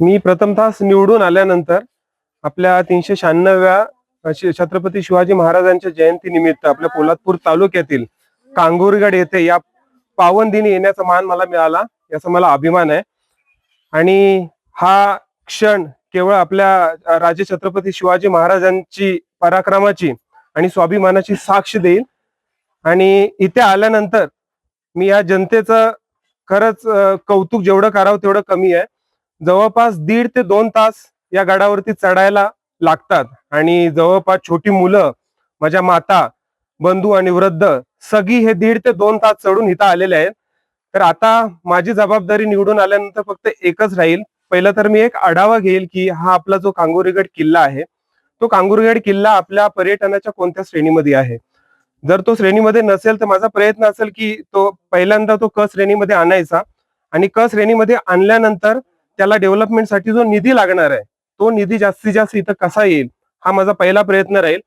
मी प्रथमतः निवडून आल्यानंतर आपल्या तीनशे शहाण्णव्या छत्रपती शिवाजी महाराजांच्या जयंती निमित्त आपल्या पोलादपूर तालुक्यातील कांगोरगड येथे या पावन दिनी येण्याचा मान मला मिळाला याचा मला अभिमान आहे. आणि हा क्षण केवळ आपल्या राजे छत्रपती शिवाजी महाराजांची पराक्रमाची आणि स्वाभिमानाची साक्ष देईल. आणि इथे आल्यानंतर मी या जनतेचं खरंच कौतुक जेवढं करावं तेवढं कमी आहे. जवळपास दीड ते दोन तास या गडावरती चढायला लागतात. आणि जवळपास छोटी मुलं माझ्या माता बंधू आणि वृद्ध सगळी हे दीड ते दोन तास चढून इथं आलेले आहेत. तर आता माझी जबाबदारी निवडून आल्यानंतर फक्त एकच राहील. पहिलं तर मी एक आढावा घेईल की हा आपला जो कांगोरीगड किल्ला आहे तो कांगोरीगड किल्ला आपल्या पर्यटनाच्या कोणत्या श्रेणीमध्ये आहे? जर तो श्रेणीमध्ये नसेल तर माझा प्रयत्न असेल की तो पहिल्यांदा तो क श्रेणीमध्ये आणायचा. आणि क श्रेणीमध्ये आणल्यानंतर त्याला डेव्हलपमेंटसाठी जो निधी लागणार आहे तो निधी जास्तीत जास्त इथं कसा येईल हा माझा पहिला प्रयत्न राहील.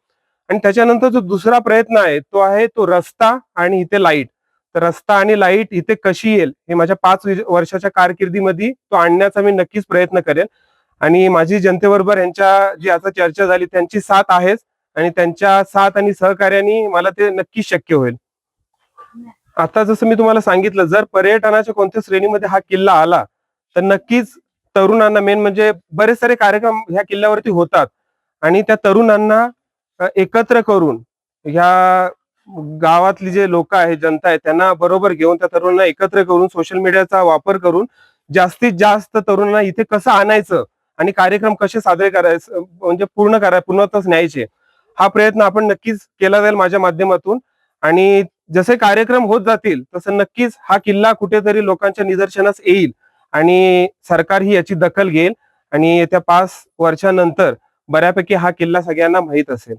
आणि त्याच्यानंतर जो दुसरा प्रयत्न आहे तो आहे तो रस्ता आणि इथे लाइट तर रस्ता आणि लाइट इथे कशी येईल हे माझ्या पाच वर्षाच्या कारकिर्दीमध्ये तो आणण्याचा मी नक्कीच प्रयत्न करेल. आणि माझी जनतेबरोबर यांच्या जी आता चर्चा झाली त्यांची साथ आहेच. आणि त्यांच्या साथ आणि सहकार्याने मला ते नक्कीच शक्य होईल. आता जसं मी तुम्हाला सांगितलं जर पर्यटनाच्या कोणत्या श्रेणीमध्ये हा किल्ला आला तर नक्कीच तरुणांना मेन म्हणजे बरेच सारे कार्यक्रम ह्या किल्ल्यावरती होतात. आणि त्या तरुणांना एकत्र करून ह्या गावातली जे लोक आहेत जनता आहे त्यांना बरोबर घेऊन त्या तरुणांना एकत्र करून सोशल मीडियाचा वापर करून जास्तीत जास्त तरुणांना इथे कसं आणायचं आणि कार्यक्रम कसे साजरे करायचं म्हणजे पूर्ण करायचं पूर्णत्वास न्यायचे. हा प्रयत्न आपण नक्कीच केला जाईल माझ्या माध्यमातून. आणि जसे कार्यक्रम होत जातील तसं नक्कीच हा किल्ला कुठेतरी लोकांच्या निदर्शनास येईल. आणि सरकार ही याची दखल घेईल. आणि येत्या पाच वर्षानंतर बऱ्यापैकी हा किल्ला सगळ्यांना माहीत असेल.